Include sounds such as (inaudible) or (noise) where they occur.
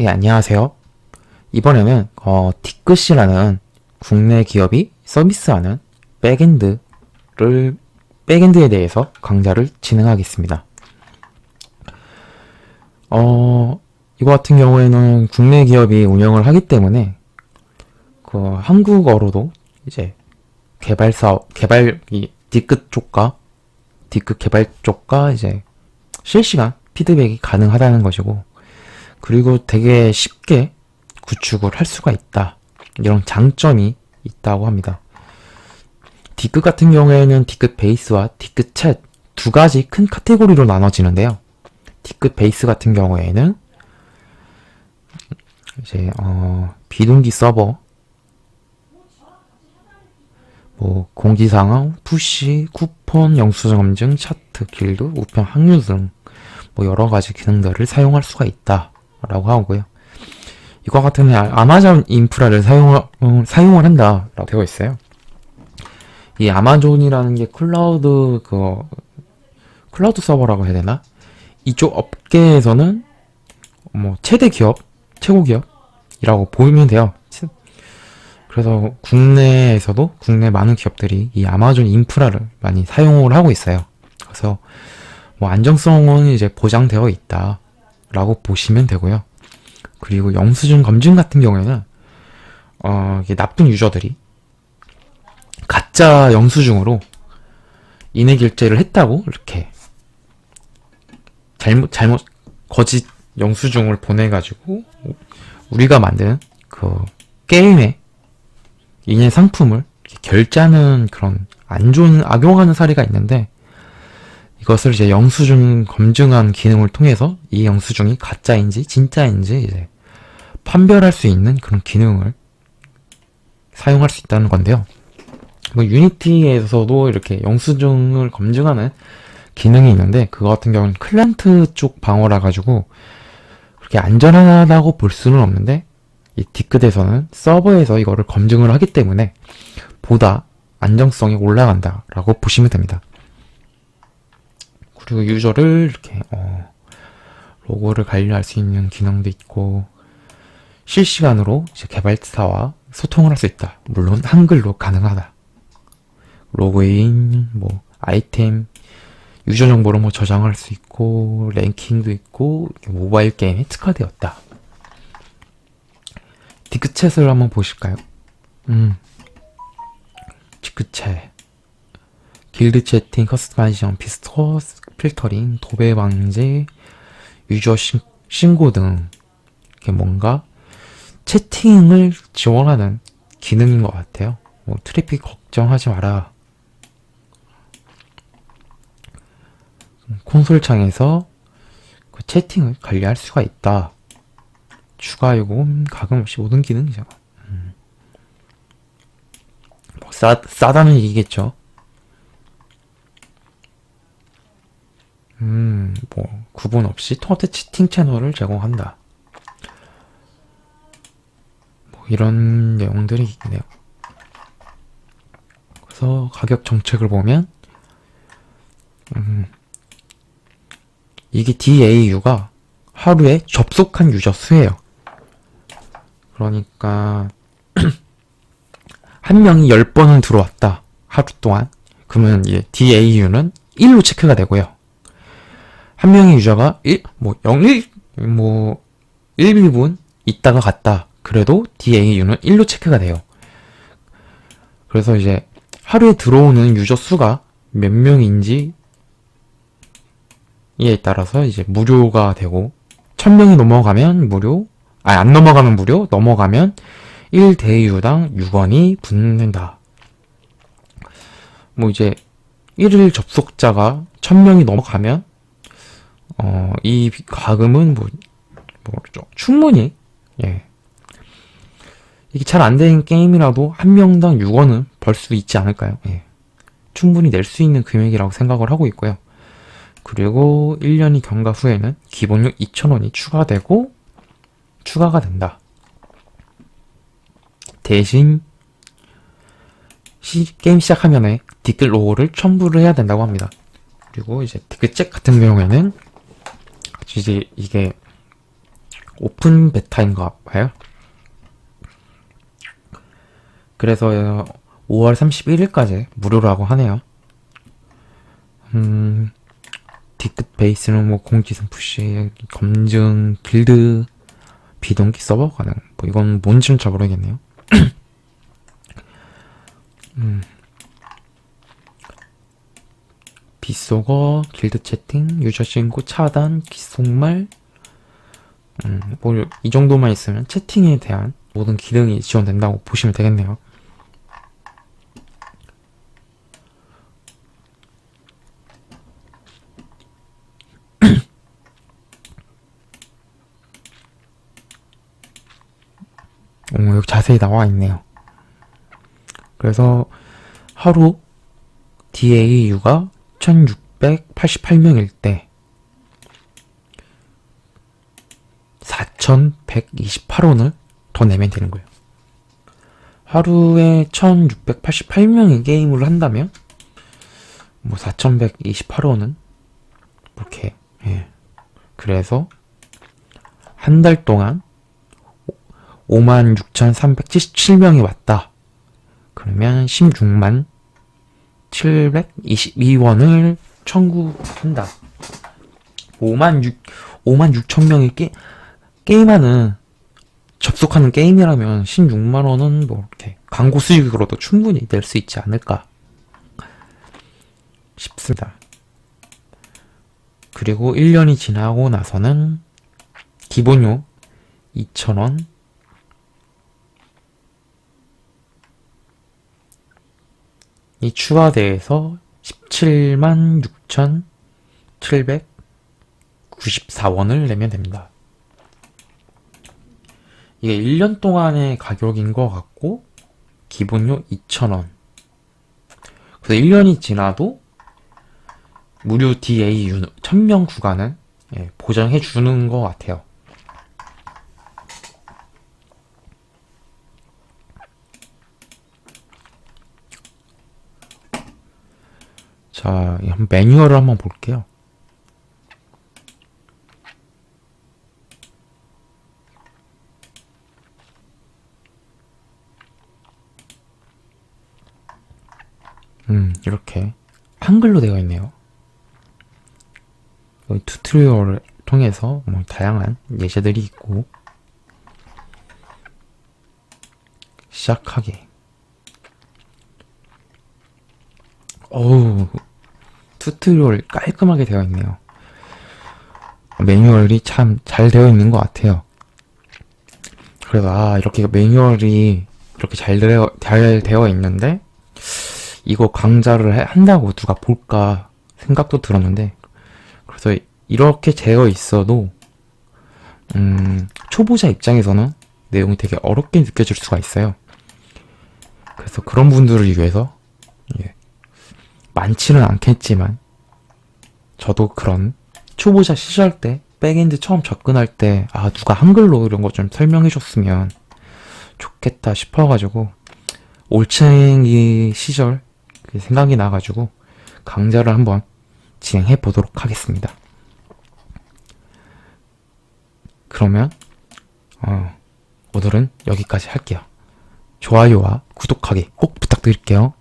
예, 안녕하세요. 이번에는 어, 티끝이라는 국내 기업이 서비스하는 백엔드를 백엔드에 대해서 강좌를 진행하겠습니다. 어, 이거 같은 경우에는 국내 기업이 운영을 하기 때문에 그 한국어로도 이제 개발사 개발 이 뒤끝 쪽과 뒤끝 개발 쪽과 이제 실시간 피드백이 가능하다는 것이고 그리고 되게 쉽게 구축을 할 수가 있다. 이런 장점이 있다고 합니다. D급 같은 경우에는 D급 베이스와 D급 챗두 가지 큰 카테고리로 나눠지는데요. D급 베이스 같은 경우에는 이제 어, 비동기 서버, 뭐 공지사항, 푸시, 쿠폰, 영수증 검증, 차트, 길드, 우편 확률 등 뭐 여러 가지 기능들을 사용할 수가 있다 라고 하고요. 이거 같은 아마존 인프라를 사용을, 어, 사용을 한다 라고 되어 있어요. 이 아마존이라는 게 클라우드 그 클라우드 서버라고 해야 되나? 이쪽 업계에서는 뭐 최대 기업, 최고 기업이라고 보이면 돼요. 그래서 국내에서도 국내 많은 기업들이 이 아마존 인프라를 많이 사용을 하고 있어요. 그래서 뭐 안정성은 이제 보장되어 있다 라고 보시면 되고요. 그리고 영수증 검증 같은 경우에는 어, 이게 나쁜 유저들이 가짜 영수증으로 인해 결제를 했다고 이렇게 잘못 잘못 거짓 영수증을 보내가지고 우리가 만든 그 게임의 인해 상품을 결제하는 그런 안 좋은 악용하는 사례가 있는데 이것을 이제 영수증 검증한 기능을 통해서 이 영수증이 가짜인지 진짜인지 이제 판별할 수 있는 그런 기능을 사용할 수 있다는 건데요. 뭐 유니티에서도 이렇게 영수증을 검증하는 기능이 있는데 그거 같은 경우는 클랜트 쪽 방어라 가지고 그렇게 안전하다고 볼 수는 없는데 이 디크드에서는 서버에서 이거를 검증을 하기 때문에 보다 안정성이 올라간다라고 보시면 됩니다. 그리고 유저를 이렇게 어, 로고를 관리할 수 있는 기능도 있고 실시간으로 이제 개발사와 소통을 할 수 있다. 물론 한글로 가능하다. 로그인, 뭐 아이템, 유저 정보를 뭐 저장할 수 있고 랭킹도 있고 모바일 게임에 특화되었다. 디크챗을 한번 보실까요? 음, 디크챗, 길드 채팅, 커스터마이제이션, 비스토 필터링, 도배 방지, 유저 신, 신고 등 이렇게 뭔가 채팅을 지원하는 기능인 것 같아요. 뭐 트래픽 걱정하지 마라. 콘솔 창에서 그 채팅을 관리할 수가 있다. 추가 요금 가금 없이 모든 기능이죠. 음. 뭐 싸, 싸다는 얘기겠죠. 음, 뭐 구분 없이 토마토 채팅 채널을 제공한다. 뭐 이런 내용들이 있네요. 그래서 가격 정책을 보면 음, 이게 DAU가 하루에 접속한 유저 수예요. 그러니까 (clears throat) 한 명이 10번은 들어왔다. 하루 동안. 그러면 이제 DAU는 1로 체크가 되고요. 한 명의 유저가 1, 뭐 0, 1, 뭐 1, 1분 있다가 갔다. 그래도 DAU는 1로 체크가 돼요. 그래서 이제 하루에 들어오는 유저 수가 몇 명인지 이에 따라서 이제 무료가 되고 1000명이 넘어가면 무료, 아니 안 넘어가면 무료, 넘어가면 1대유당 6원이 붙는다. 뭐 이제 1일 접속자가 1000명이 넘어가면 어, 이 가금은 뭐 뭐죠? 충분히 예. 이게 잘 안 되는 게임이라도 한 명당 6원은 벌 수 있지 않을까요? 예. 충분히 낼 수 있는 금액이라고 생각을 하고 있고요. 그리고 1년이 경과 후에는 기본료 2,000원이 추가되고 추가가 된다. 대신 시, 게임 시작하면에 댓글 로고를 첨부를 해야 된다고 합니다. 그리고 이제 댓글책 같은 경우에는 이제 이게 오픈 베타인가 봐요. 그래서 5월 31일까지 무료라고 하네요. 음, 디끝 베이스는 뭐 공지선 푸시, 검증, 길드, 비동기 서버 가능. 뭐 이건 뭔지는 잘 모르겠네요. (clears throat) 음. 빗속어, 길드 채팅, 유저 신고 차단, 기속말, 음, 뭐, 이 정도만 있으면 채팅에 대한 모든 기능이 지원된다고 보시면 되겠네요. (clears throat) 오, 여기 자세히 나와 있네요. 그래서 하루 DAU가 1688명일 때 4128원을 더 내면 되는 거예요. 하루에 1688명이 게임을 한다면 뭐 4128원은 이렇게 예. 그래서 한 달 동안 56,377명이 왔다. 그러면 16만 722원을 청구한다. 5만 6, 5만 6천 명이 게, 게임하는, 접속하는 게임이라면 16만 원은 뭐, 이렇게, 광고 수익으로도 충분히 낼 수 있지 않을까 싶습니다. 그리고 1년이 지나고 나서는 기본료 2,000원, 이 추가돼서 17만 6,794원을 내면 됩니다. 이게 1년 동안의 가격인 것 같고, 기본료 2,000원. 그래서 1년이 지나도 무료 DAU 1000명 구간은 예, 보장해 주는 것 같아요. 자, 매뉴얼을 한번 볼게요. 음, 이렇게 한글로 되어 있네요. 튜토리얼을 통해서 뭐 다양한 예제들이 있고 시작하기. 어우, 튜토리얼 깔끔하게 되어 있네요. 매뉴얼이 참 잘 되어 있는 것 같아요. 그래서 아 이렇게 매뉴얼이 이렇게 잘 되어, 잘 되어 있는데 이거 강좌를 해- 한다고 누가 볼까 생각도 들었는데 그래서 이렇게 되어 있어도 음, 초보자 입장에서는 내용이 되게 어렵게 느껴질 수가 있어요. 그래서 그런 분들을 위해서 예, 많지는 않겠지만 저도 그런 초보자 시절 때 백엔드 처음 접근할 때 아 누가 한글로 이런 거 좀 설명해 줬으면 좋겠다 싶어가지고 올챙이 시절 그 생각이 나가지고 강좌를 한번 진행해 보도록 하겠습니다. 그러면 어, 오늘은 여기까지 할게요. 좋아요와 구독하기 꼭 부탁드릴게요.